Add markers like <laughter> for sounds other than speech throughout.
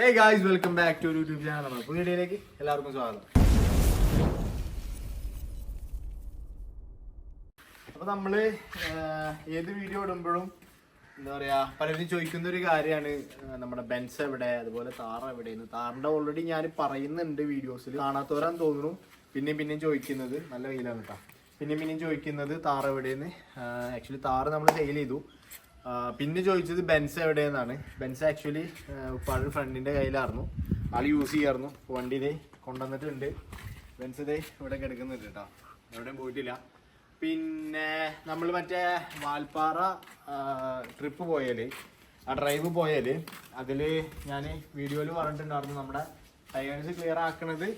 Hey guys welcome back to YouTube channel നമ്മുടെ പുതിയ വീഡിയോയിലേക്ക് എല്ലാവർക്കും സ്വാഗതം. അപ്പൊ നമ്മൾ ആഹ്, ഏത് വീഡിയോ ഇടുമ്പോഴും എന്താ പറയാ പലരും ചോദിക്കുന്ന ഒരു കാര്യമാണ് നമ്മുടെ ബെൻസ് എവിടെ അതുപോലെ താറ എവിടെയെന്ന്. താറിന്റെ ഓൾറെഡി ഞാൻ പറയുന്നുണ്ട് വീഡിയോസിൽ കാണാത്തവരാന്ന് തോന്നുന്നു. പിന്നെയും പിന്നെയും ചോദിക്കുന്നത് നല്ല വെയിലാണ് കേട്ടോ പിന്നെയും പിന്നെയും ചോദിക്കുന്നത് എവിടെയെന്ന്. ആക്ച്വലി താറ് നമ്മൾ സെയിൽ ചെയ്തു. പിന്നെ ചോദിച്ചത് ബെൻസ് എവിടെയെന്നാണ്. ബെൻസ് ആക്ച്വലി ഉപ്പാട് ഫ്രണ്ടിന്റെ കയ്യിലായിരുന്നു. ആൾ യൂസ് ചെയ്യായിരുന്നു. വണ്ടി ഇതേ കൊണ്ടുവന്നിട്ടുണ്ട്. ബെൻസ് ഇതേ ഇവിടെ കിടക്കുന്നുണ്ട് കേട്ടോ എവിടെയും പോയിട്ടില്ല. പിന്നെ നമ്മൾ മറ്റേ വാൽപ്പാറ ട്രിപ്പ് പോയാൽ ആ ഡ്രൈവ് പോയാൽ അതിൽ ഞാൻ വീഡിയോയിൽ പറഞ്ഞിട്ടുണ്ടായിരുന്നു നമ്മുടെ ടയേഴ്സ് ക്ലിയർ ആക്കണത്.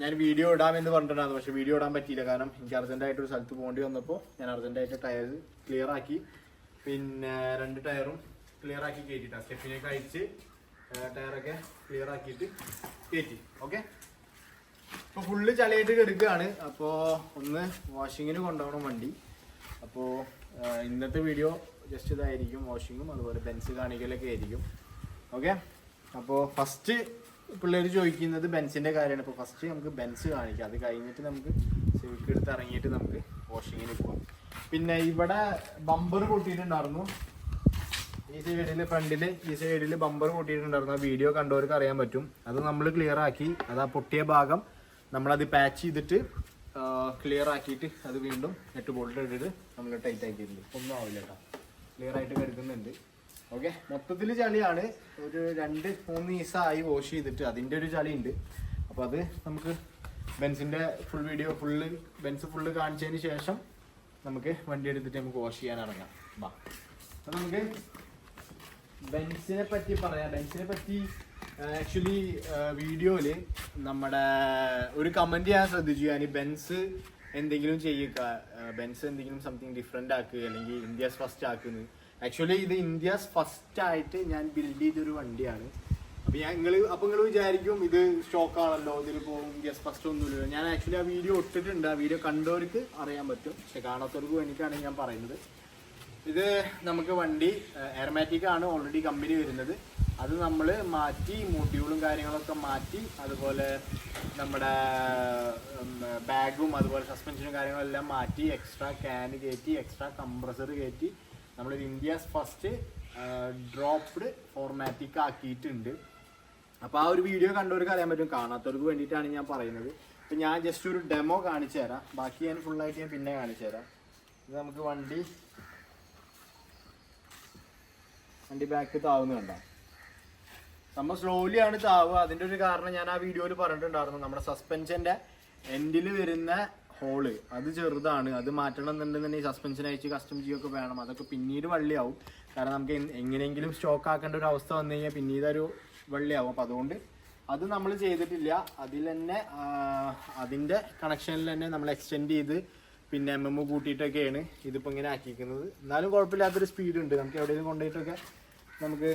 ഞാൻ വീഡിയോ ഇടാമെന്ന് പറഞ്ഞിട്ടുണ്ടായിരുന്നു. പക്ഷേ വീഡിയോ ഇടാൻ പറ്റിയില്ല. കാരണം എനിക്ക് അർജന്റായിട്ട് ഒരു സ്ഥലത്ത് പോകേണ്ടി വന്നപ്പോൾ ഞാൻ അർജന്റായിട്ട് ടയർ ക്ലിയർ ആക്കി. പിന്നെ രണ്ട് ടയറും ക്ലിയർ ആക്കി കയറ്റിട്ടാ സ്റ്റെപ്പിനൊക്കെ അഴിച്ച് ടയറൊക്കെ ക്ലിയർ ആക്കിയിട്ട് കയറ്റി ഓക്കെ ഇപ്പൊ ഫുള്ള് ചളിയായിട്ട് കിടക്കുകയാണ് അപ്പോ ഒന്ന് വാഷിങ്ങിന് കൊണ്ടുപോകണം വണ്ടി. അപ്പോ ഇന്നത്തെ വീഡിയോ ജസ്റ്റ് ഇതായിരിക്കും വാഷിങ്ങും അതുപോലെ ബെൻസ് കാണിക്കലൊക്കെ ആയിരിക്കും. ഓക്കെ അപ്പോൾ ഫസ്റ്റ് പിള്ളേർ ചോദിക്കുന്നത് ബെൻസിന്റെ കാര്യമാണ്. ഇപ്പൊ ഫസ്റ്റ് നമുക്ക് ബെൻസ് കാണിക്കാം. അത് കഴിഞ്ഞിട്ട് നമുക്ക് സിവിക്ക് എടുത്ത് ഇറങ്ങിയിട്ട് നമുക്ക് വാഷിങ്ങിന് പോകാം പിന്നെ ഇവിടെ ബമ്പർ കൂട്ടിയിട്ടുണ്ടായിരുന്നു. ഈ സൈഡിൽ ഫ്രണ്ടിൽ ഈ സൈഡിൽ ബമ്പർ കൂട്ടിയിട്ടുണ്ടായിരുന്നു. ആ വീഡിയോ കണ്ടവർക്ക് അറിയാൻ പറ്റും. അത് നമ്മൾ ക്ലിയർ ആക്കി അത് ആ പൊട്ടിയ ഭാഗം നമ്മളത് പാച്ച് ചെയ്തിട്ട് ക്ലിയർ ആക്കിയിട്ട് അത് വീണ്ടും നെറ്റ് ബോൾട്ട് ഇട്ടിട്ട് നമ്മൾ ടൈറ്റ് ആക്കിയിട്ടുണ്ട്. ഒന്നും ആവില്ല കേട്ടോ. ക്ലിയർ ആയിട്ട് കരുതുന്നുണ്ട് ഓക്കെ മൊത്തത്തിൽ ചളിയാണ്. ഒരു രണ്ട് മൂന്ന് ദിവസമായി വാഷ് ചെയ്തിട്ട് അതിന്റെ ഒരു ചളി ഉണ്ട് അപ്പോൾ അത് നമുക്ക് ബെൻസിന്റെ full video full Benz full കാണിച്ചതിന് ശേഷം നമുക്ക് വണ്ടി എടുത്തിട്ട് നമുക്ക് വാഷ് ചെയ്യാൻ ഇറങ്ങാം. വാ. അപ്പോൾ നമുക്ക് ബെൻസിനെ പറ്റി പറയാം. ബെൻസിനെ പറ്റി ആക്ച്വലി വീഡിയോയിൽ നമ്മുടെ ഒരു കമന്റ് ഞാൻ ശ്രദ്ധിച്ചു. ഞാൻ ബെൻസ് എന്തെങ്കിലും ചെയ്യുക ബെൻസ് എന്തെങ്കിലും സംതിങ് ഡിഫറെന്റ് ആക്കുക അല്ലെങ്കിൽ ഇന്ത്യസ് ഫസ്റ്റ് ആക്കുന്നത് ആക്ച്വലി ഇത് ഇന്ത്യസ് ഫസ്റ്റ് ആയിട്ട് ഞാൻ ബിൽഡ് ചെയ്തൊരു വണ്ടിയാണ്. അപ്പൊ ഞാൻ നിങ്ങൾ അപ്പൊ നിങ്ങൾ വിചാരിക്കും ഇത് സ്റ്റോക്ക് ആണല്ലോ പോകും ഇന്ത്യസ് ഫസ്റ്റ് ഒന്നുമില്ല ഞാൻ ആക്ച്വലി ആ വീഡിയോ ഇട്ടിട്ടുണ്ട്. ആ വീഡിയോ കണ്ടവർക്ക് അറിയാൻ പറ്റും. പക്ഷെ കാണാത്തവർക്ക് വേണ്ടിയിട്ടാണ് ഞാൻ പറയുന്നത്. ഇത് നമുക്ക് വണ്ടി എയർമാറ്റിക് ആണ് ഓൾറെഡി കമ്പനി വരുന്നത്. അത് നമ്മൾ മാറ്റി മൊഡ്യൂളും കാര്യങ്ങളൊക്കെ മാറ്റി അതുപോലെ നമ്മുടെ ബാഗും അതുപോലെ സസ്പെൻഷനും കാര്യങ്ങളെല്ലാം മാറ്റി എക്സ്ട്രാ ക്യാൻ കയറ്റി എക്സ്ട്രാ കംപ്രസർ കയറ്റി നമ്മളൊരു ഇന്ത്യസ് ഫസ്റ്റ് ഡ്രോപ്ഡ് ഫോർമാറ്റിക് ആക്കിയിട്ടുണ്ട്. അപ്പോൾ ആ ഒരു വീഡിയോ കണ്ടവർക്ക് അറിയാൻ പറ്റും. കാണാത്തവർക്ക് വേണ്ടിയിട്ടാണ് ഞാൻ പറയുന്നത്. ഇപ്പൊ ഞാൻ ജസ്റ്റ് ഒരു ഡെമോ കാണിച്ചു തരാം. ബാക്കി ഞാൻ ഫുള്ളായിട്ട് ഞാൻ പിന്നെ കാണിച്ചു തരാം. ഇത് നമുക്ക് വണ്ടി വണ്ടി ബാക്ക് താവുന്ന കണ്ട. നമ്മൾ സ്ലോലി ആണ് താവുക. അതിന്റെ ഒരു കാരണം ഞാൻ ആ വീഡിയോയിൽ പറഞ്ഞിട്ടുണ്ടായിരുന്നു. നമ്മുടെ സസ്പെൻഷന്റെ എൻഡിൽ വരുന്ന ഹോൾ അത് ചെറുതാണ്. അത് മാറ്റണം എന്നുണ്ടെന്നുണ്ടെങ്കിൽ സസ്പെൻഷൻ അയച്ച് കസ്റ്റം ചെയ്യൊക്കെ വേണം. അതൊക്കെ പിന്നീട് വള്ളിയാവും. കാരണം നമുക്ക് എങ്ങനെയെങ്കിലും സ്റ്റോക്ക് ആക്കേണ്ട ഒരു അവസ്ഥ വന്നു കഴിഞ്ഞാൽ പിന്നീട് ഒരു വള്ളിയാവും. അപ്പം അതുകൊണ്ട് അത് നമ്മൾ ചെയ്തിട്ടില്ല. അതിൽ തന്നെ അതിന്റെ കണക്ഷനിൽ തന്നെ നമ്മൾ എക്സ്റ്റെൻഡ് ചെയ്ത് പിന്നെ എം എം കൂട്ടിയിട്ടൊക്കെയാണ് ഇതിപ്പോൾ ഇങ്ങനെ ആക്കിയിരിക്കുന്നത്. എന്നാലും കുഴപ്പമില്ലാത്തൊരു സ്പീഡ് ഉണ്ട്. നമുക്ക് എവിടെയെങ്കിലും കൊണ്ടുപോയിട്ടൊക്കെ നമുക്ക്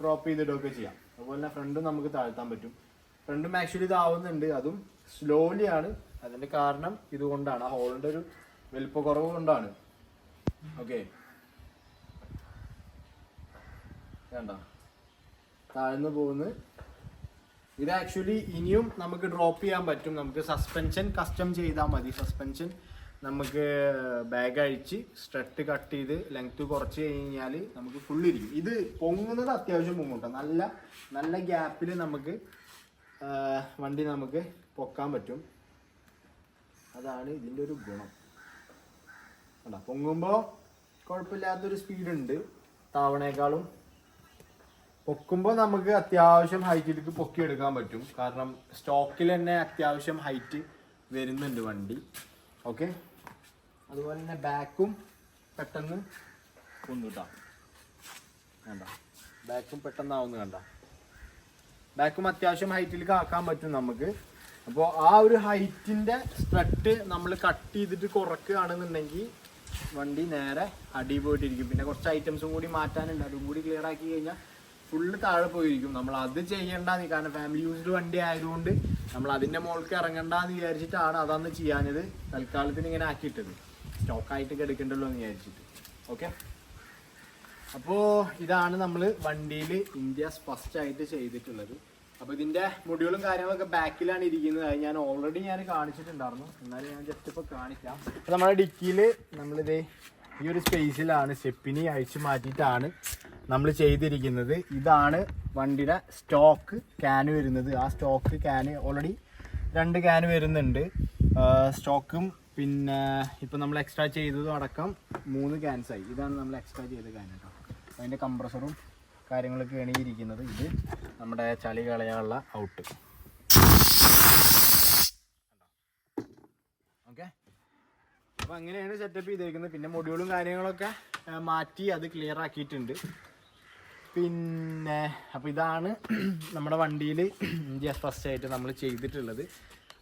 ഡ്രോപ്പ് ചെയ്തിട്ടൊക്കെ ചെയ്യാം. അതുപോലെ തന്നെ ഫ്രണ്ടും നമുക്ക് താഴ്ത്താൻ പറ്റും. ഫ്രണ്ടും ആക്ച്വലി ഇതാവുന്നുണ്ട്. അതും സ്ലോലി ആണ്. അതിന്റെ കാരണം ഇതുകൊണ്ടാണ്. ആ ഹോളിന്റെ ഒരു വലിപ്പക്കുറവ് കൊണ്ടാണ്. ഓക്കെ വേണ്ട. താഴ്ന്നു പോകുന്നത്. ഇത് ആക്ച്വലി ഇനിയും നമുക്ക് ഡ്രോപ്പ് ചെയ്യാൻ പറ്റും. നമുക്ക് സസ്പെൻഷൻ കസ്റ്റം ചെയ്താൽ മതി. സസ്പെൻഷൻ നമുക്ക് ബാഗ് അഴിച്ച് സ്ട്രെട്ട് കട്ട് ചെയ്ത് ലെങ്ത് കുറച്ച് കഴിഞ്ഞാൽ നമുക്ക് ഫുള്ളിരിക്കും ഇത് പൊങ്ങുന്നത് അത്യാവശ്യം പൊങ്ങുട്ടോ. നല്ല നല്ല ഗ്യാപ്പിൽ നമുക്ക് വണ്ടി നമുക്ക് പൊക്കാൻ പറ്റും. അതാണ് ഇതിന്റെ ഒരു ഗുണം. കണ്ടോ? പൊങ്ങുമ്പോൾ കുഴപ്പമില്ലാത്തൊരു സ്പീഡുണ്ട് താവണേക്കാളും പൊക്കുമ്പോൾ നമുക്ക് അത്യാവശ്യം ഹൈറ്റിലേക്ക് പൊക്കി എടുക്കാൻ പറ്റും. കാരണം സ്റ്റോക്കിൽ തന്നെ അത്യാവശ്യം ഹൈറ്റ് വരുന്നുണ്ട് വണ്ടി. ഓക്കെ അതുപോലെ തന്നെ ബാക്കും പെട്ടെന്ന് കൊണ്ടുട്ടാ വേണ്ട ബാക്കും പെട്ടെന്നാവുന്ന കണ്ട. ബാക്കും അത്യാവശ്യം ഹൈറ്റിലേക്ക് ആക്കാൻ പറ്റും നമുക്ക്. അപ്പോൾ ആ ഒരു ഹൈറ്റിന്റെ സ്ട്രട്ട് നമ്മൾ കട്ട് ചെയ്തിട്ട് കുറക്കുകയാണെന്നുണ്ടെങ്കിൽ വണ്ടി നേരെ അടി പോയിട്ടിരിക്കും. പിന്നെ കുറച്ച് ഐറ്റംസും കൂടി മാറ്റാനുണ്ട്. അതും കൂടി ക്ലിയർ ആക്കി കഴിഞ്ഞാൽ ഫുള്ള് താഴെ പോയിരിക്കും. നമ്മൾ അത് ചെയ്യണ്ടെന്ന് കാരണം ഫാമിലി യൂസ്ഡ് വണ്ടി ആയതുകൊണ്ട് നമ്മൾ അതിന്റെ മുകൾക്ക് ഇറങ്ങണ്ടെന്ന് വിചാരിച്ചിട്ടാണ് അതന്ന് ചെയ്യാനത് തൽക്കാലത്തിന് ഇങ്ങനെ ആക്കിയിട്ടത്. സ്റ്റോക്കായിട്ട് എടുക്കണ്ടല്ലോ എന്ന് വിചാരിച്ചിട്ട്. ഓക്കെ അപ്പോ ഇതാണ് നമ്മൾ വണ്ടിയിൽ ഇന്ത്യസ് ഫസ്റ്റ് ആയിട്ട് ചെയ്തിട്ടുള്ളത്. അപ്പോൾ ഇതിന്റെ മുടികളും കാര്യങ്ങളൊക്കെ ബാക്കിലാണ് ഇരിക്കുന്നത്. അത് ഞാൻ ഓൾറെഡി ഞാൻ കാണിച്ചിട്ടുണ്ടായിരുന്നു. എന്നാലും ഞാൻ ജസ്റ്റ് ഇപ്പോൾ കാണിക്കാം. അപ്പോൾ നമ്മുടെ ഡിക്കിയിൽ നമ്മളിത് ഈ ഒരു സ്പേസിലാണ് സ്റ്റെപ്പിനി അഴിച്ചു മാറ്റിയിട്ടാണ് നമ്മൾ ചെയ്തിരിക്കുന്നത് ഇതാണ് വണ്ടിയുടെ സ്റ്റോക്ക് ക്യാൻ വരുന്നത്. ആ സ്റ്റോക്ക് ക്യാൻ ഓൾറെഡി രണ്ട് ക്യാൻ വരുന്നുണ്ട്. സ്റ്റോക്കും പിന്നെ ഇപ്പം നമ്മൾ എക്സ്ട്രാ ചെയ്തതും അടക്കം മൂന്ന് ക്യാൻസായി ഇതാണ് നമ്മൾ എക്സ്ട്രാ ചെയ്ത ക്യാൻ കേട്ടോ അതിന്റെ കംപ്രസറും കാര്യങ്ങളൊക്കെയാണ് ഈ ഇരിക്കുന്നത് ഇത് നമ്മുടെ ചളി കളയാനുള്ള ഔട്ട് ഓക്കെ അപ്പോൾ അങ്ങനെയാണ് സെറ്റപ്പ് ചെയ്തേക്കുന്നത്. പിന്നെ മൊഡ്യൂളും കാര്യങ്ങളൊക്കെ മാറ്റി അത് ക്ലിയർ ആക്കിയിട്ടുണ്ട്. പിന്നെ അപ്പോൾ ഇതാണ് <clears throat> നമ്മുടെ വണ്ടിയിൽ ജസ്റ്റ് ഫസ്റ്റ് ആയിട്ട് നമ്മൾ ചെയ്തിട്ടുള്ളത്.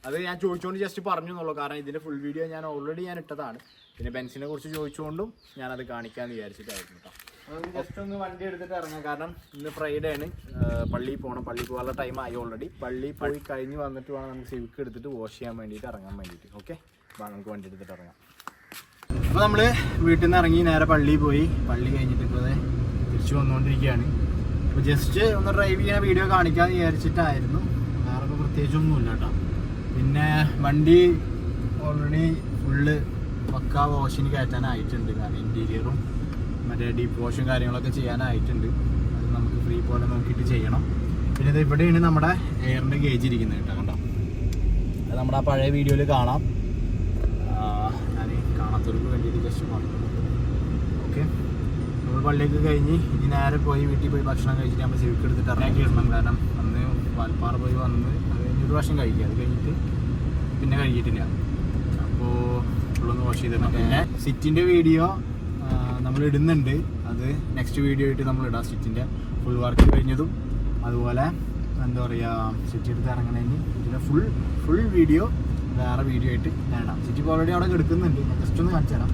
അത് ഞാൻ ചോദിച്ചുകൊണ്ട് ജസ്റ്റ് പറഞ്ഞു എന്നുള്ളൂ. കാരണം ഇതിന്റെ ഫുൾ വീഡിയോ ഞാൻ ഓൾറെഡി ഞാൻ ഇട്ടതാണ്. പിന്നെ ബെൻസിനെ കുറിച്ച് ചോദിച്ചുകൊണ്ടും ഞാനത് കാണിക്കാമെന്ന് വിചാരിച്ചിട്ടായിരുന്നു കേട്ടോ ജസ്റ്റ് ഒന്ന് വണ്ടി എടുത്തിട്ട് ഇറങ്ങാം. കാരണം ഇന്ന് ഫ്രൈഡേ ആണ്. പള്ളിയിൽ പോകണം പള്ളിയിൽ പോകാനുള്ള ടൈം ആയി ഓൾറെഡി പള്ളി പോയി കഴിഞ്ഞ് വന്നിട്ട് വേണം നമുക്ക് സിവിക്ക് എടുത്തിട്ട് വാഷ് ചെയ്യാൻ വേണ്ടിയിട്ട് ഇറങ്ങാൻ വേണ്ടിയിട്ട്. ഓക്കെ അപ്പോൾ നമുക്ക് വണ്ടി എടുത്തിട്ട് ഇറങ്ങാം. അപ്പോൾ നമ്മൾ വീട്ടിൽ നിന്ന് ഇറങ്ങി നേരെ പള്ളിയിൽ പോയി. പള്ളി കഴിഞ്ഞിട്ട് ഇപ്പോൾ തിരിച്ചു വന്നുകൊണ്ടിരിക്കുകയാണ്. അപ്പോൾ ജസ്റ്റ് ഒന്ന് ഡ്രൈവ് ചെയ്യാൻ വീഡിയോ കാണിക്കാമെന്ന് വിചാരിച്ചിട്ടായിരുന്നു. വേറെ ഇപ്പോൾ പ്രത്യേകിച്ചൊന്നുമില്ല കേട്ടോ. പിന്നെ വണ്ടി ഓൾറെഡി ഫുള്ള് പക്ക വാഷിന് കയറ്റാനായിട്ടുണ്ട്. കാരണം ഇന്റീരിയറും മറ്റേ ഡീപ്പ് വാഷും കാര്യങ്ങളൊക്കെ ചെയ്യാനായിട്ടുണ്ട്. അത് നമുക്ക് ഫ്രീ പോലെ നോക്കിയിട്ട് ചെയ്യണം. പിന്നെ ഇത് ഇവിടെയാണ് നമ്മുടെ എയറിന്റെ ഗേജ് ഇരിക്കുന്നത് കേട്ടോ കണ്ടോ? അത് നമ്മുടെ ആ പഴയ വീഡിയോയിൽ കാണാം. ഞാൻ കാണാത്തവർക്ക് വേണ്ടിയിട്ട് ജസ്റ്റ് പറഞ്ഞു ഓക്കെ നമ്മൾ പള്ളിയൊക്കെ കഴിഞ്ഞ് ഇനി നേരെ പോയി വീട്ടിൽ പോയി ഭക്ഷണം കഴിച്ചിട്ട് നമ്മൾ സിവിക്ക് എടുത്തിട്ട് ഇറങ്ങി ഇടണം കാരണം അന്ന് വാൽപ്പാറ പോയി വന്ന് അത് കഴിഞ്ഞ് ഒരു പ്രാവശ്യം കഴിക്കുക അത് കഴിഞ്ഞിട്ട് പിന്നെ കഴിച്ചിട്ടില്ല അപ്പോൾ ഫുള്ളൊന്ന് വാഷ് ചെയ്തിടണം പിന്നെ സിറ്റിന്റെ വീഡിയോ നമ്മൾ ഇടുന്നുണ്ട്. അത് നെക്സ്റ്റ് വീഡിയോ ആയിട്ട് നമ്മൾ ഇടാം. സിറ്റിന്റെ ഫുൾ വർക്ക് കഴിഞ്ഞതും. അതുപോലെ എന്താ പറയുക സിറ്റി എടുത്ത് ഇറങ്ങണതിന് ഇതിന്റെ ഫുൾ ഫുൾ വീഡിയോ വേറെ വീഡിയോ ആയിട്ട് ഞാൻ ഇടാം സിറ്റി ഓൾറെഡി അവിടെ എടുക്കുന്നുണ്ട് ജസ്റ്റ് ഒന്ന് കാണിച്ചു തരാം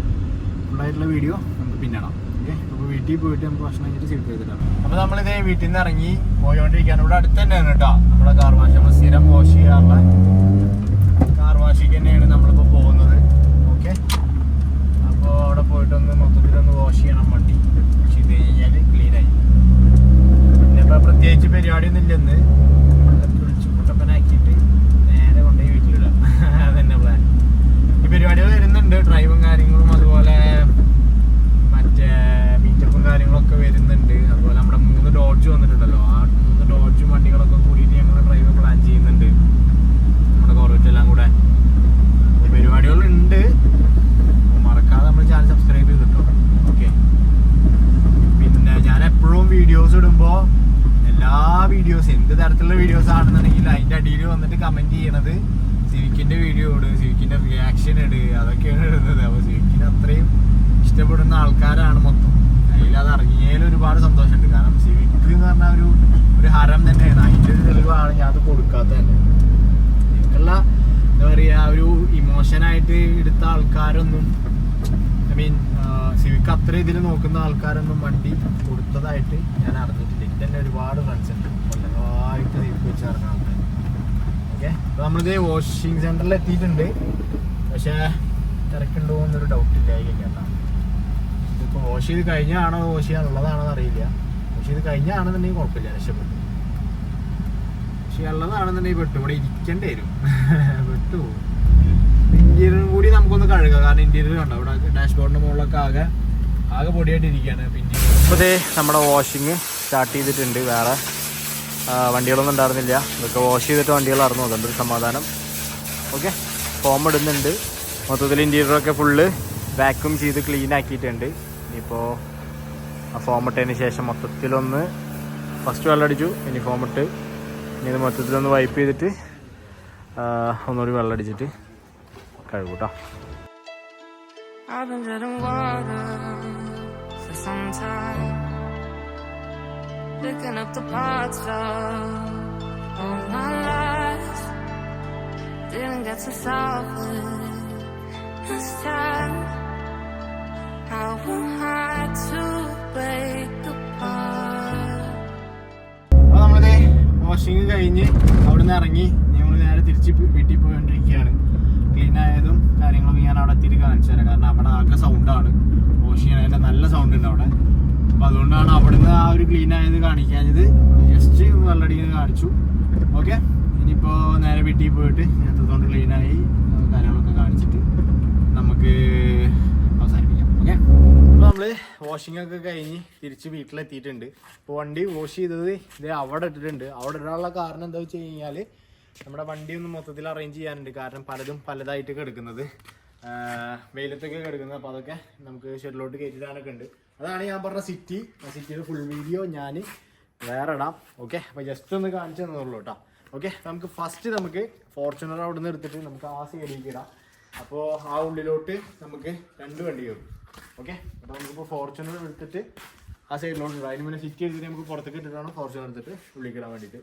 ഫുള്ളായിട്ടുള്ള വീഡിയോ നമുക്ക് പിന്നെ ഇടാം ഓക്കെ അപ്പോൾ വീട്ടിൽ പോയിട്ട് നമുക്ക് ഭക്ഷണം കഴിഞ്ഞിട്ട് സീറ്റ് ചെയ്തിട്ടാണ്. അപ്പോൾ നമ്മളിതേ വീട്ടിൽ നിന്ന് ഇറങ്ങി പോയോണ്ടിരിക്കുകയാണ് ഇവിടെ അടുത്ത് തന്നെയാണ് കേട്ടോ. നമ്മുടെ കാർ വാഷ് നമ്മൾ സ്ഥിരം വാഷ് ചെയ്യാറുള്ള കാർ വാഷിക്ക് തന്നെയാണ് നമ്മളിപ്പോൾ പോകുന്നത് ഓക്കെ അപ്പോൾ അവിടെ പോയിട്ടൊന്ന് മൊത്തത്തിലൊന്ന് വാഷ് ചെയ്യണം വണ്ടി വാഷ് ചെയ്ത് കഴിഞ്ഞാൽ ക്ലീൻ ആയി പിന്നെ ഇപ്പോൾ പ്രത്യേകിച്ച് പരിപാടിയൊന്നും ഇല്ലെന്ന് കുളിച്ച് കുട്ടപ്പനാക്കിയിട്ട് നേരെ കൊണ്ടുപോയി വീട്ടിലിടാം അതന്നെ പ്ലാൻ ഈ പരിപാടികൾ വരുന്നുണ്ട് ഡ്രൈവും കാര്യങ്ങളും അതുപോലെ മറ്റേ മീറ്റപ്പും കാര്യങ്ങളൊക്കെ വരുന്നുണ്ട് അതുപോലെ നമ്മുടെ മൂന്ന് ഡോഡ്ജ് വന്നിട്ടുണ്ടല്ലോ ആ മൂന്ന് ഡോഡ്ജും വണ്ടികളൊക്കെ കൂടിയിട്ട് ഞങ്ങൾ ഡ്രൈവ് പ്ലാൻ ചെയ്യുന്നുണ്ട് നമ്മുടെ കോർവറ്റ് എല്ലാം കൂടെ അപ്പോൾ പരിപാടികളുണ്ട് മറക്കാതെ നമ്മൾ ചാനൽ സബ്സ്ക്രൈബ് ചെയ്തിട്ടോ ഓക്കെ പിന്നെ ഞാൻ എപ്പോഴും വീഡിയോസ് ഇടുമ്പോൾ എല്ലാ വീഡിയോസ് എന്ത് തരത്തിലുള്ള വീഡിയോസ് ആണെന്നുണ്ടെങ്കിൽ അതിന്റെ അടിയിൽ വന്നിട്ട് കമന്റ് ചെയ്യണത് സിവിക്കിന്റെ വീഡിയോ ഇട് സിവിക്കിന്റെ റിയാക്ഷൻ ഇട് അതൊക്കെയാണ് ഇടുന്നത്. അപ്പൊ സിവിക്കിന് അത്രയും ഇഷ്ടപ്പെടുന്ന ആൾക്കാരാണ് മൊത്തം. അതിൽ അത് ഇറങ്ങിയതിൽ ഒരുപാട് സന്തോഷമുണ്ട്. കാരണം സിവിക്ക് എന്ന് പറഞ്ഞാൽ ഒരു ഒരു ഹരം തന്നെയാണ്. അതിന്റെ ഒരു തെളിവാണ് ഞാൻ അത് കൊടുക്കാത്ത തന്നെ. എനിക്കുള്ള എന്താ പറയുക ഒരു ഇമോഷനായിട്ട് എടുത്ത ആൾക്കാരൊന്നും ഐ മീൻ സിവിക്ക് അത്ര ഇതിൽ നോക്കുന്ന ആൾക്കാരൊന്നും വണ്ടി കൊടുത്തതായിട്ട് ഞാൻ അറിഞ്ഞിട്ടില്ല. എനിക്ക് തന്നെ ഒരുപാട് ഫ്രണ്ട്സ് ഉണ്ട്. കൊല്ലങ്ങളായിട്ട് സിവിക്ക് വെച്ച് ആൾക്കാർ ഓക്കെ. അപ്പോൾ നമ്മളിത് വാഷിംഗ് സെന്ററിൽ എത്തിയിട്ടുണ്ട്. പക്ഷേ തിരക്കുണ്ടോ എന്നൊരു ഡൗട്ട് ഇല്ല കേട്ടോ. ഇതിപ്പോൾ വാഷ് ചെയ്ത് കഴിഞ്ഞാണോ വാഷ് ചെയ്യാനുള്ളതാണോ അറിയില്ല. വാഷ് ചെയ്ത് കഴിഞ്ഞാണെന്നുണ്ടെങ്കിൽ കുഴപ്പമില്ല രക്ഷപ്പെട്ടു വാഷ് ഉള്ളതാണെന്നുണ്ടെങ്കിൽ പെട്ടു ഇവിടെ ഇരിക്കേണ്ടി വരും. <laughs> പെട്ടു ഇന്റീരിയറും കൂടി നമുക്കൊന്ന് കഴുകാം. കാരണം ഇന്റീരിയർ കണ്ടോ? ഇവിടെ ഡാഷ്ബോർഡിന്റെ മുകളിലൊക്കെ ആകെ ആകെ പൊടിയായിട്ട് ഇരിക്കുകയാണ് പിന്നെ ഇപ്പോൾ ദേ നമ്മുടെ വാഷിങ് സ്റ്റാർട്ട് ചെയ്തിട്ടുണ്ട്. വേറെ വണ്ടികളൊന്നും ഉണ്ടായിരുന്നില്ല. ഇതൊക്കെ വാഷ് ചെയ്തിട്ട് വണ്ടികളായിരുന്നു. അതുകൊണ്ട് ഒരു സമാധാനം. ഓക്കെ ഫോം ഇടുന്നുണ്ട്. മൊത്തത്തിൽ ഇന്റീരിയറൊക്കെ ഫുള്ള് വാക്യൂം ചെയ്ത് ക്ലീൻ ആക്കിയിട്ടുണ്ട്. ഇനിയിപ്പോൾ ആ ഫോം ഇട്ടതിന് ശേഷം മൊത്തത്തിലൊന്ന് ഫസ്റ്റ് വെള്ളം അടിച്ചു. ഇനി ഫോം ഇട്ട് ഇനി ഇത് മൊത്തത്തിലൊന്ന് വൈപ്പ് ചെയ്തിട്ട് ഒന്നുകൂടി വെള്ളം അടിച്ചിട്ട് കഴുകൂട്ടോ കേട്ടോ I've been treading water for some time. Picking up the parts of all my life. Didn't get to solve it this time. How am I to break apart? നമ്മളിത് വാഷിങ് കഴിഞ്ഞ് അവിടെ നിന്ന് ഇറങ്ങി ഞങ്ങൾ നേരെ തിരിച്ച് വീട്ടിൽ പോയിക്കൊണ്ടിരിക്കുകയാണ് ക്ലീൻ ആയതും കാര്യങ്ങളൊക്കെ ഞാൻ അവിടെ എത്തിയിട്ട് കാണിച്ചു തരാം കാരണം അവിടെ ആകെ സൗണ്ടാണ് വാഷ് ചെയ്യാൻ നല്ല സൗണ്ട് ഉണ്ട് അവിടെ അപ്പൊ അതുകൊണ്ടാണ് അവിടുന്ന് ആ ഒരു ക്ലീൻ ആയത് കാണിക്കാഞ്ഞത്. ജസ്റ്റ് വെള്ളടിക്കുന്നത് കാണിച്ചു. ഓക്കെ ഇനിയിപ്പോ നേരെ വീട്ടിൽ പോയിട്ട് എത്രത്തോണ്ട് ആയി കാര്യങ്ങളൊക്കെ കാണിച്ചിട്ട് നമുക്ക് അവസാനിപ്പിക്കാം. ഓക്കെ അപ്പോൾ നമ്മൾ വാഷിംഗ് ഒക്കെ കഴിഞ്ഞ് തിരിച്ച് വീട്ടിലെത്തിയിട്ടുണ്ട്. ഇപ്പൊ വണ്ടി വാഷ് ചെയ്തത് ഇത് അവിടെ ഇട്ടിട്ടുണ്ട്. അവിടെ ഇടാനുള്ള കാരണം എന്താ വെച്ച് കഴിഞ്ഞാൽ നമ്മുടെ വണ്ടി ഒന്ന് മൊത്തത്തിൽ അറേഞ്ച് ചെയ്യാനുണ്ട്. കാരണം പലതും പലതായിട്ട് കിടക്കുന്നത്. വെയിലത്തൊക്കെ കിടക്കുന്നത് അപ്പോൾ അതൊക്കെ നമുക്ക് ഷെഡിലോട്ട് കയറ്റിടാനൊക്കെ ഉണ്ട്. അതാണ് ഞാൻ പറഞ്ഞ സിറ്റി ആ സിറ്റിയുടെ ഫുൾ വീഡിയോ ഞാൻ വേറെ ഇടാം. ഓക്കെ അപ്പോൾ ജസ്റ്റ് ഒന്ന് കാണിച്ചു തന്നുള്ളൂ കേട്ടോ ഓക്കെ നമുക്ക് ഫസ്റ്റ് നമുക്ക് ഫോർച്യൂണർ അവിടെ നിന്ന് എടുത്തിട്ട് നമുക്ക് ആ സൈഡിലേക്ക് ഇടാം. അപ്പോൾ ആ ഉള്ളിലോട്ട് നമുക്ക് രണ്ട് വണ്ടി കയറും ഓക്കെ അപ്പോൾ നമുക്കിപ്പോൾ ഫോർച്യൂണർ എടുത്തിട്ട് ആ സൈഡിലോട്ട് ഇടാം. അതിന് മുന്നേ സിറ്റി എടുത്തിട്ട് നമുക്ക് പുറത്തേക്ക് ഇട്ടിട്ടാണ് ഫോർച്യൂണർ എടുത്തിട്ട് ഉള്ളിലേക്ക് ഇടാൻ വേണ്ടിയിട്ട്.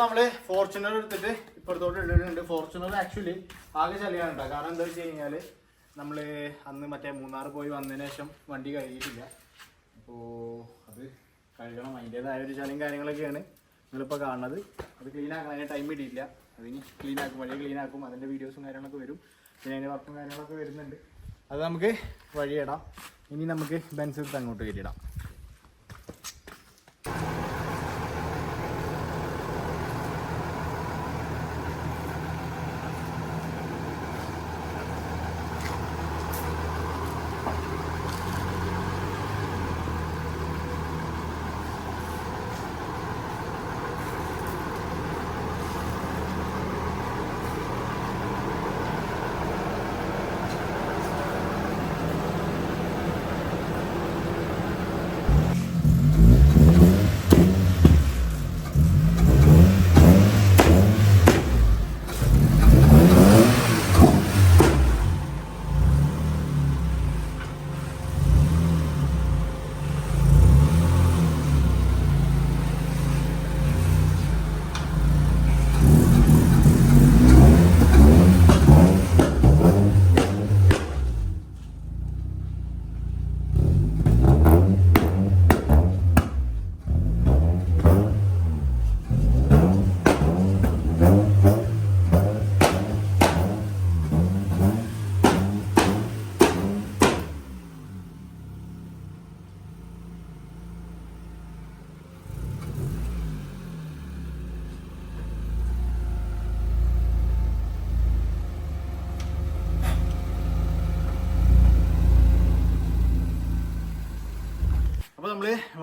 നമ്മൾ ഫോർച്യൂണർ എടുത്തിട്ട് ഇപ്പുറത്തോട്ട് ഇട്ടിട്ടുണ്ട്. ഫോർച്യൂണർ ആക്ച്വലി ആകെ ചളിയാണ് കേട്ടോ. കാരണം എന്താ വെച്ച് കഴിഞ്ഞാൽ നമ്മൾ അന്ന് മറ്റേ മൂന്നാർ പോയി വന്നതിന് ശേഷം വണ്ടി കഴുകിയിട്ടില്ല. അപ്പോൾ അത് കഴുകണം. അതിന്റെതായ ഒരു ചളിയും കാര്യങ്ങളൊക്കെയാണ് നിങ്ങളിപ്പോൾ കാണുന്നത്. അത് ക്ലീൻ ആക്കണം. അതിന് ടൈം കിട്ടിയില്ല അതിന് ക്ലീൻ ആക്കും. വഴി ക്ലീൻ ആക്കും. അതിന്റെ വീഡിയോസും കാര്യങ്ങളൊക്കെ വരും. പിന്നെ അതിന്റെ വർക്കും കാര്യങ്ങളൊക്കെ വരുന്നുണ്ട്. അത് നമുക്ക് വഴിയിടാം. ഇനി നമുക്ക് ബെൻസ് എടുത്ത് അങ്ങോട്ട് കയറ്റിയിടാം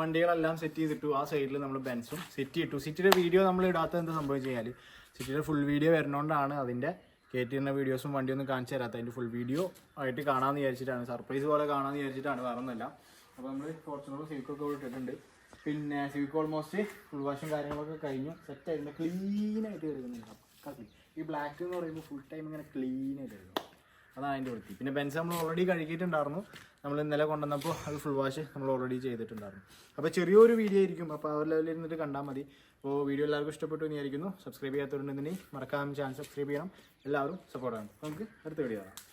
വണ്ടികളെല്ലാം സെറ്റ് ചെയ്തിട്ടു ആ സൈഡിൽ നമ്മൾ ബെൻസും സെറ്റ് ചെയ്തിട്ടു സിറ്റിയുടെ വീഡിയോ നമ്മൾ ഇടാത്തത് എന്ത് സംഭവിച്ചു കഴിഞ്ഞാൽ സിറ്റിയുടെ ഫുൾ വീഡിയോ വരണോണ്ടാണ് അതിന്റെ കയറ്റിയിരുന്ന വീഡിയോസും വണ്ടിയൊന്നും കാണിച്ചു തരാത്ത അതിന്റെ ഫുൾ വീഡിയോ ആയിട്ട് കാണാമെന്ന് വിചാരിച്ചിട്ടാണ്. സർപ്രൈസ് പോലെ കാണാമെന്ന് വിചാരിച്ചിട്ടാണ്. വേറെ ഒന്നുമല്ല അപ്പോൾ നമ്മൾ ഫോർച്ചുണറും സിവിക്കൊക്കെ ഇട്ടിട്ടുണ്ട്. പിന്നെ സിവിക്ക് ഓൾമോസ്റ്റ് ഫുൾ വാഷും കാര്യങ്ങളൊക്കെ കഴിഞ്ഞു. സെറ്റ് ആയിരുന്നു. ക്ലീൻ ആയിട്ട് വരുന്നുണ്ട് ഈ ബ്ലാക്ക് എന്ന് പറയുമ്പോൾ ഫുൾ ടൈം ഇങ്ങനെ ക്ലീനായിട്ട് വരുന്നു അതാണ് അതിന്റെ വൃത്തി. പിന്നെ ബെൻസ് നമ്മൾ ഓൾറെഡി കഴുകിയിട്ടുണ്ടായിരുന്നു. നമ്മൾ ഇന്നലെ കൊണ്ടുവന്നപ്പോൾ അത് ഫുൾ വാഷ് നമ്മൾ ഓൾറെഡി ചെയ്തിട്ടുണ്ടായിരുന്നു. അപ്പോൾ ചെറിയൊരു വീഡിയോ ആയിരിക്കും. അപ്പോൾ ആ ലെവലിൽ ഇരുന്നിട്ട് കണ്ടാൽ മതി. അപ്പോൾ വീഡിയോ എല്ലാവർക്കും ഇഷ്ടപ്പെട്ടു എന്ന് വിചാരിക്കുന്നു. സബ്സ്ക്രൈബ് ചെയ്യാത്തവരുണ്ടെന്നുണ്ടെങ്കിൽ മറക്കാതെ ചാനൽ സബ്സ്ക്രൈബ് ചെയ്യണം. എല്ലാവരും സപ്പോർട്ട് ചെയ്യണം. നമുക്ക് അടുത്ത വീഡിയോ കാണാം.